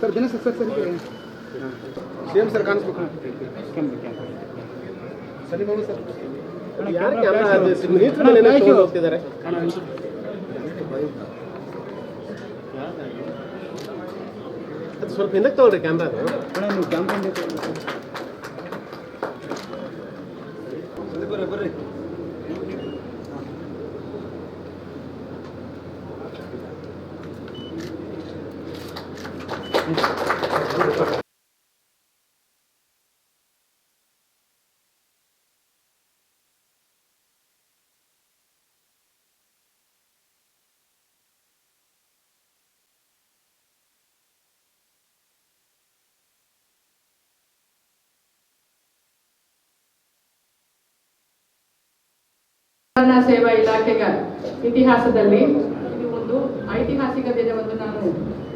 Sir. ದಿನ sir sir sir C M sir ಕಾಣಿಸ್ಬೇಕು. ಸರಿ Babu sir. ಯಾರು ಕ್ಯಾಮ್ರಾ ಹೋಗ್ತಿದ್ದಾರೆ ಅದು ಸ್ವಲ್ಪ ಹಿಂದಕ್ಕೆ ತಗೊಳ್ರಿ ಕ್ಯಾಮ್ರಾ ನೀವು ಕ್ಯಾಮ್ರಾ ಬರ್ರಿ. ಸೇವಾ ಇಲಾಖೆಗ ಇತಿಹಾಸದಲ್ಲಿ ಇದು ಒಂದು ಐತಿಹಾಸಿಕ ದಿನವನ್ನು ನಾನು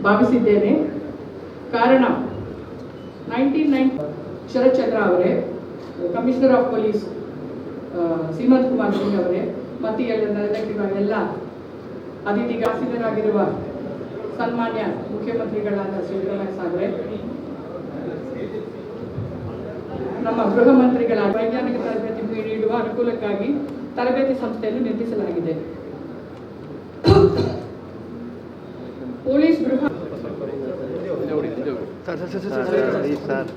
ಭಾವಿಸಿದ್ದೇನೆ. ಕಾರಣ ನೈನ್ಟೀನ್ ನೈನ್ ಶರತ್ಚಂದ್ರ ಅವರೇ commissioner of police Seemanth Kumar Singh ಅವರೇ, ಮತ್ತು ಎಲ್ಲ ಎಲ್ಲ ಅತಿಥಿಗಾಸಿಗರಾಗಿರುವ ಸನ್ಮಾನ್ಯ ಮುಖ್ಯಮಂತ್ರಿಗಳಾದ ಸಿದ್ದರಾಮಯ್ಯ ಸಾಗರೆ, ನಮ್ಮ ಗೃಹ ಮಂತ್ರಿಗಳ ವೈಜ್ಞಾನಿಕ ತರಬೇತಿ ನೀಡುವ ಅನುಕೂಲಕ್ಕಾಗಿ ತರಬೇತಿ ಸಂಸ್ಥೆಯನ್ನು ನಿರ್ಮಿಸಲಾಗಿದೆ ಪೊಲೀಸ್ ಗೃಹ ಸರ್ ಸರ್ ಸರ್ ಸರ್